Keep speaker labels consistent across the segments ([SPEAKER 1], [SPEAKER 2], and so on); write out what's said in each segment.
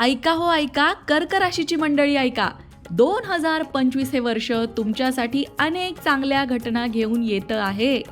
[SPEAKER 1] ऐका हो ऐका कर्क राशीची मंडळी ऐका. दोन हजार पंचवीस हे वर्ष तुमच्यासाठी अनेक चांगल्या घटना घेऊन येतं आहे.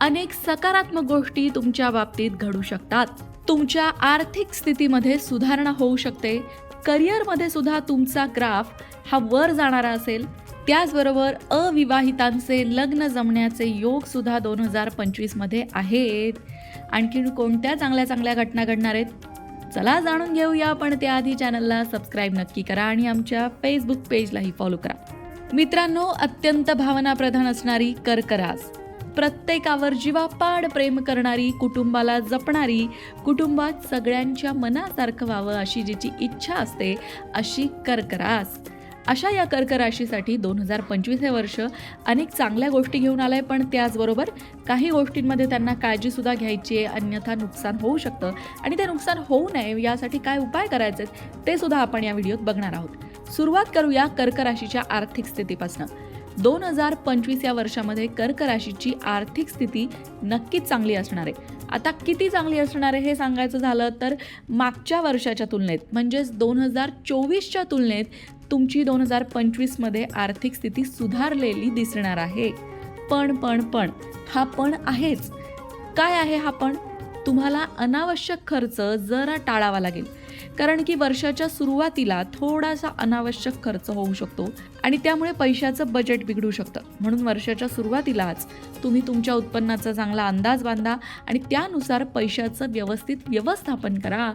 [SPEAKER 1] अनेक सकारात्मक गोष्टी तुमच्या बाबतीत घडू शकतात. तुमच्या आर्थिक स्थितीमध्ये सुधारणा होऊ शकते. करिअरमध्ये सुद्धा तुमचा ग्राफ हा वर जाणारा असेल. त्याचबरोबर अविवाहितांचे लग्न जमण्याचे योग सुद्धा दोन हजार पंचवीसमध्ये आहेत. आणखी कोणत्या चांगल्या चांगल्या घटना घडणार आहेत? चला जाणून घेऊया. पण त्याआधी चॅनलला सबस्क्राईब नक्की करा आणि आमच्या फेसबुक पेजलाही फॉलो करा. मित्रांनो अत्यंत भावनाप्रधान असणारी कर्करास प्रत्येकावर जीवापाड प्रेम करणारी कुटुंबाला जपणारी कुटुंबात सगळ्यांच्या मनासारखं व्हावं अशी जिची इच्छा असते अशी कर्करास अशा या कर्क राशीसाठी दोन हजार पंचवीस हे वर्ष अनेक चांगल्या गोष्टी घेऊन आलंय पण त्याचबरोबर काही गोष्टींमध्ये त्यांना काळजीसुद्धा घ्यायची आहे अन्यथा नुकसान होऊ शकतं. आणि ते नुकसान होऊ नये यासाठी काय उपाय करायचे ते सुद्धा आपण या व्हिडिओत बघणार आहोत. सुरुवात करूया कर्क राशीच्या आर्थिक स्थितीपासून. दोन हजार पंचवीस या वर्षामध्ये कर्क राशीची आर्थिक स्थिती नक्कीच चांगली असणार आहे. आता किती चांगली असणार आहे हे सांगायचं झालं तर मागच्या वर्षाच्या तुलनेत म्हणजेच दोन हजार चोवीसच्या तुलनेत तुमची दोन हजार पंचवीसमध्ये आर्थिक स्थिती सुधारलेली दिसणार आहे. पण पण पण हा पण आहेच. काय आहे हा पण? तुम्हाला अनावश्यक खर्च जरा टाळावा लागेल. कारण की वर्षाच्या सुरुवातीला थोडासा अनावश्यक खर्च होऊ शकतो आणि त्यामुळे पैशाचं बजेट बिघडू शकतं. म्हणून वर्षाच्या सुरुवातीलाच तुम्ही तुमच्या उत्पन्नाचा चांगला अंदाज बांधा आणि त्यानुसार पैशाचं व्यवस्थित व्यवस्थापन करा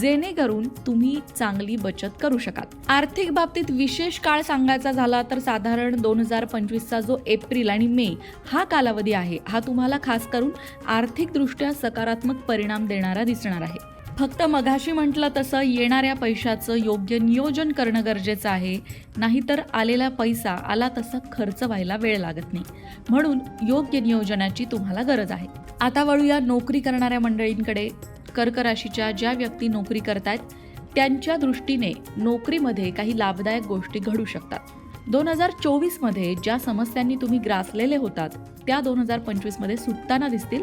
[SPEAKER 1] जेणेकरून तुम्ही चांगली बचत करू शकाल. आर्थिक बाबतीत विशेष काळ सांगायचा झाला तर साधारण दोन हजार पंचवीसचा जो एप्रिल आणि मे हा कालावधी आहे हा तुम्हाला खास करून आर्थिकदृष्ट्या सकारात्मक परिणाम देणारा दिसणार आहे. फक्त मघाशी म्हटलं तसं येणाऱ्या पैशाचं योग्य नियोजन करणं गरजेचं आहे. नाहीतर आलेला पैसा आला तसा खर्च व्हायला वेळ लागत नाही. म्हणून योग्य नियोजनाची तुम्हाला गरज आहे. आता वळूया नोकरी करणाऱ्या मंडळींकडे. कर्क राशीच्या ज्या व्यक्ती नोकरी करतायत त्यांच्या दृष्टीने नोकरीमध्ये काही लाभदायक गोष्टी घडू शकतात. दोन हजार चोवीसमध्ये ज्या समस्यांनी तुम्ही ग्रासलेले होतात त्या दोन हजार पंचवीसमध्ये सुटताना दिसतील.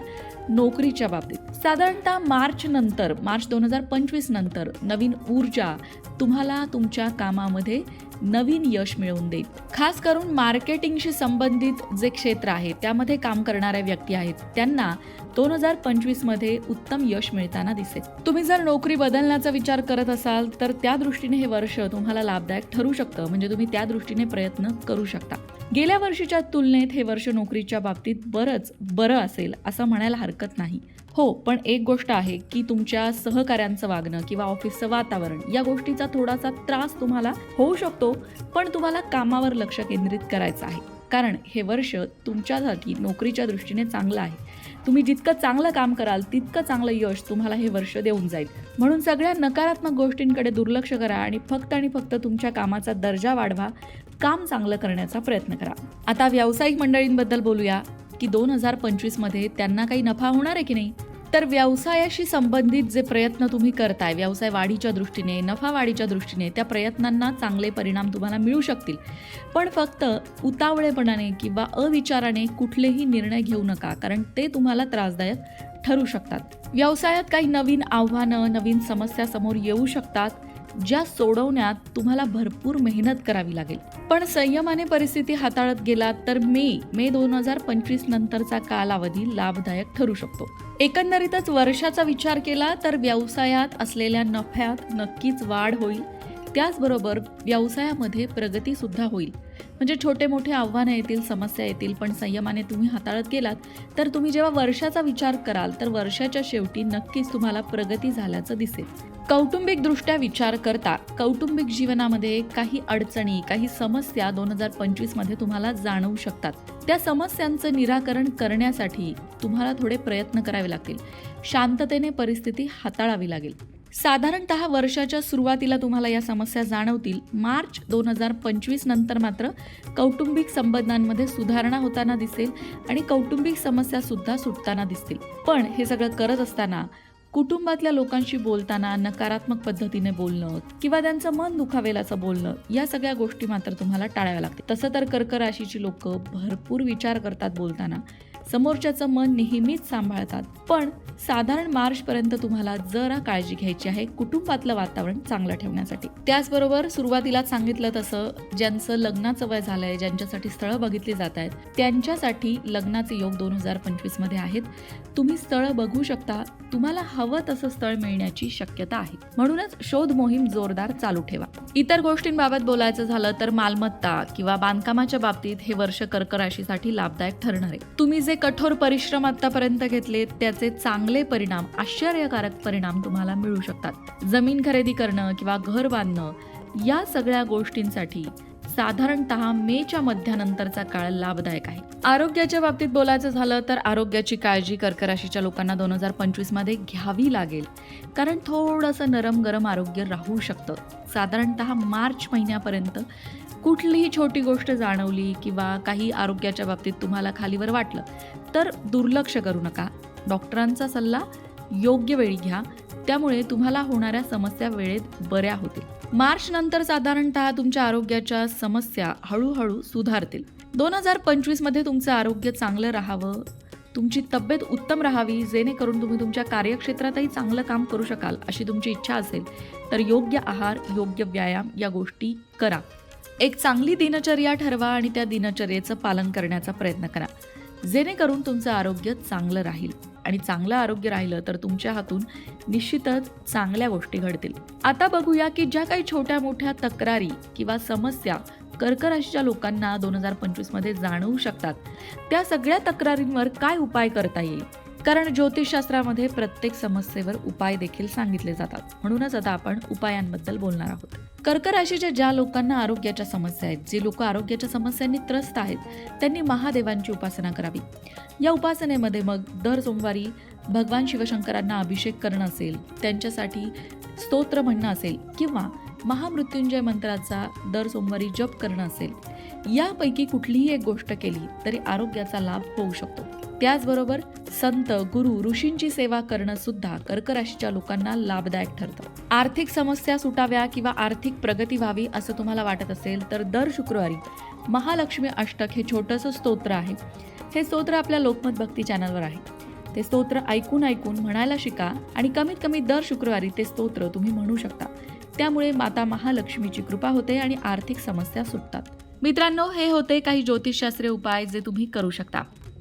[SPEAKER 1] नोकरीच्या बाबतीत. साधारणतः मार्च नंतर मार्च दोन हजार पंचवीस नंतर नवीन ऊर्जा तुम्हाला तुमच्या कामामध्ये नवीन यश मिळवून देईल. खास करून मार्केटिंगशी संबंधित जे क्षेत्र आहे त्यामध्ये काम करणाऱ्या व्यक्ती आहेत त्यांना दोन हजार पंचवीसमध्ये उत्तम यश मिळताना दिसेल. तुम्ही जर नोकरी बदलण्याचा विचार करत असाल तर त्या दृष्टीने हे वर्ष तुम्हाला लाभदायक ठरू शकतं. म्हणजे तुम्ही त्या दृष्टीने प्रयत्न करू शकता. गेल्या वर्षीच्या तुलनेत हे वर्ष नोकरीच्या बाबतीत बरंच बरं असेल असं म्हणायला हरकत नाही. हो पण एक गोष्ट आहे की तुमच्या सहकाऱ्यांचं वागणं किंवा ऑफिसचं वातावरण या गोष्टीचा थोडासा त्रास तुम्हाला होऊ शकतो पण तुम्हाला कामावर लक्ष केंद्रित करायचं आहे. कारण हे वर्ष तुमच्यासाठी नोकरीच्या दृष्टीने चांगलं आहे. तुम्ही जितकं चांगलं काम कराल तितकं चांगलं यश तुम्हाला हे वर्ष देऊन जाईल. म्हणून सगळ्या नकारात्मक गोष्टींकडे दुर्लक्ष करा आणि फक्त आणि फक्त तुमच्या कामाचा दर्जा वाढवा. काम चांगलं करण्याचा प्रयत्न करा. आता व्यावसायिक मंडळींबद्दल बोलूया की दोन हजार पंचवीसमध्ये त्यांना काही नफा होणार आहे की नाही? तर व्यवसायाशी संबंधित जे प्रयत्न तुम्ही करताय व्यवसाय वाढीच्या दृष्टीने नफा वाढीच्या दृष्टीने त्या प्रयत्नांना चांगले परिणाम तुम्हाला मिळू शकतील. पण फक्त उतावळेपणाने किंवा अविचाराने कुठलेही निर्णय घेऊ नका कारण ते तुम्हाला त्रासदायक ठरू शकतात. व्यवसायात काही नवीन आव्हानं नवीन समस्या समोर येऊ शकतात ज्या सोडवण्यात तुम्हाला भरपूर मेहनत करावी लागेल. पण संयमाने परिस्थिती हाताळत गेलात तर मे मे दोन हजार पंचवीस नंतरचा कालावधी लाभदायक ठरू शकतो. एकंदरीतच वर्षाचा विचार केला तर व्यवसायात असलेल्या नफ्यात नक्कीच वाढ होईल. त्याचबरोबर व्यवसायामध्ये प्रगतीसुद्धा होईल. म्हणजे छोटे मोठे आव्हानं येतील समस्या येतील पण संयमाने तुम्ही हाताळत गेलात तर तुम्ही जेव्हा वर्षाचा विचार कराल तर वर्षाच्या शेवटी नक्कीच तुम्हाला प्रगती झाल्याचं दिसेल. कौटुंबिकदृष्ट्या विचार करता कौटुंबिक जीवनामध्ये काही अडचणी काही समस्या दोन हजार पंचवीसमध्ये तुम्हाला जाणवू शकतात. त्या समस्यांचं निराकरण करण्यासाठी तुम्हाला थोडे प्रयत्न करावे लागतील. शांततेने परिस्थिती हाताळावी लागेल. साधारणत वर्षाच्या सुरुवातीला तुम्हाला या समस्या जाणवतील. मार्च दोन हजार पंचवीस नंतर मात्र कौटुंबिक संबंधांमध्ये सुधारणा होताना दिसेल आणि कौटुंबिक समस्या सुद्धा सुटताना दिसतील. पण हे सगळं करत असताना कुटुंबातल्या लोकांशी बोलताना नकारात्मक पद्धतीने बोलणं किंवा त्यांचं मन दुखावेल असं बोलणं या सगळ्या गोष्टी मात्र तुम्हाला टाळाव्या लागतात तसं तर कर्क राशीची लोक भरपूर विचार करतात बोलताना. समोरच्याचं मन नेहमीच सांभाळतात. पण साधारण मार्चपर्यंत तुम्हाला जरा काळजी घ्यायची आहे कुटुंबातलं वातावरण चांगलं ठेवण्यासाठी. त्याचबरोबर सुरुवातीला सांगितलं तसं ज्यांचं लग्नाचं वय झालंय ज्यांच्यासाठी स्थळं बघितली जात आहेत त्यांच्यासाठी लग्नाचे योग दोन हजार पंचवीसमध्ये आहेत. तुम्ही स्थळं बघू शकता. तुम्हाला हवं तसं स्थळ मिळण्याची शक्यता आहे. म्हणूनच शोध मोहीम जोरदार चालू ठेवा. इतर गोष्टींबाबत बोलायचं झालं तर मालमत्ता किंवा बांधकामाच्या बाबतीत हे वर्ष कर्क राशीसाठी लाभदायक ठरणार आहे. तुम्ही जे कठोर परिश्रम आतापर्यंत घेतले त्याचे चांगले परिणाम आश्चर्यकारक परिणाम तुम्हाला मिळू शकतात. जमीन खरेदी करणं किंवा घर बांधणं या सगळ्या गोष्टींसाठी साधारणतः मेच्या मध्यानंतरचा काळ लाभदायक आहे. आरोग्याच्या बाबतीत बोलायचं झालं तर आरोग्याची काळजी कर्क राशीच्या लोकांना दोन हजार पंचवीसमध्ये घ्यावी लागेल. कारण थोडंसं नरम गरम आरोग्य राहू शकतं. साधारणतः मार्च महिन्यापर्यंत कुठलीही छोटी गोष्ट जाणवली किंवा काही आरोग्याच्या बाबतीत तुम्हाला खालीवर वाटलं तर दुर्लक्ष करू नका. डॉक्टरांचा सल्ला योग्य वेळी घ्या. त्यामुळे तुम्हाला होणाऱ्या समस्या वेळेत बऱ्या होतील. मार्च नंतर साधारणतः तुमच्या आरोग्याच्या समस्या हळूहळू सुधारतील. दोन हजार पंचवीसमध्ये तुमचं आरोग्य चांगलं राहावं तुमची तब्येत उत्तम राहावी जेणेकरून तुम्ही तुमच्या कार्यक्षेत्रातही चांगलं काम करू शकाल अशी तुमची इच्छा असेल तर योग्य आहार योग्य व्यायाम या गोष्टी करा. एक चांगली दिनचर्या ठरवा आणि त्या दिनचर्येचं पालन करण्याचा प्रयत्न करा. जेणेकरून तुमचं आरोग्य चांगलं राहील. आणि चांगलं आरोग्य राहिलं तर तुमच्या हातून निश्चितच चांगल्या गोष्टी घडतील. आता बघूया की ज्या काही छोट्या मोठ्या तक्रारी किंवा समस्या कर्कराशीच्या लोकांना दोन हजार पंचवीसमध्ये जाणवू शकतात त्या सगळ्या तक्रारींवर काय उपाय करता येईल? कारण ज्योतिषशास्त्रामध्ये प्रत्येक समस्येवर उपाय देखील सांगितले जातात. म्हणूनच आता आपण उपायांबद्दल बोलणार आहोत. कर्क राशीच्या ज्या लोकांना आरोग्याच्या समस्या आहेत जे लोक आरोग्याच्या समस्यांनी त्रस्त आहेत त्यांनी महादेवांची उपासना करावी. या उपासनेमध्ये मग दर सोमवारी भगवान शिवशंकरांना अभिषेक करणं असेल त्यांच्यासाठी स्तोत्र म्हणणं असेल किंवा महामृत्युंजय मंत्राचा दर सोमवारी जप करणं असेल यापैकी कुठलीही एक गोष्ट केली तरी आरोग्याचा लाभ होऊ शकतो. त्याचबरोबर संत गुरु ऋषींची सेवा करणं सुद्धा कर्क राशीच्या लोकांना लाभदायक ठरतं. आर्थिक समस्या सुटाव्या किंवा आर्थिक प्रगती व्हावी असं तुम्हाला वाटत असेल तर दर शुक्रवारी महालक्ष्मी अष्टक हे छोटंसं स्तोत्र आहे. हे स्तोत्र आपल्या लोकमत भक्ती चॅनलवर आहे. ते स्तोत्र ऐकून ऐकून म्हणायला शिका आणि कमीत कमी दर शुक्रवारी ते स्तोत्र तुम्ही म्हणू शकता. त्यामुळे माता महालक्ष्मीची कृपा होते आणि आर्थिक समस्या सुटतात. मित्रांनो हे होते काही ज्योतिषशास्त्रीय उपाय जे तुम्ही करू शकता.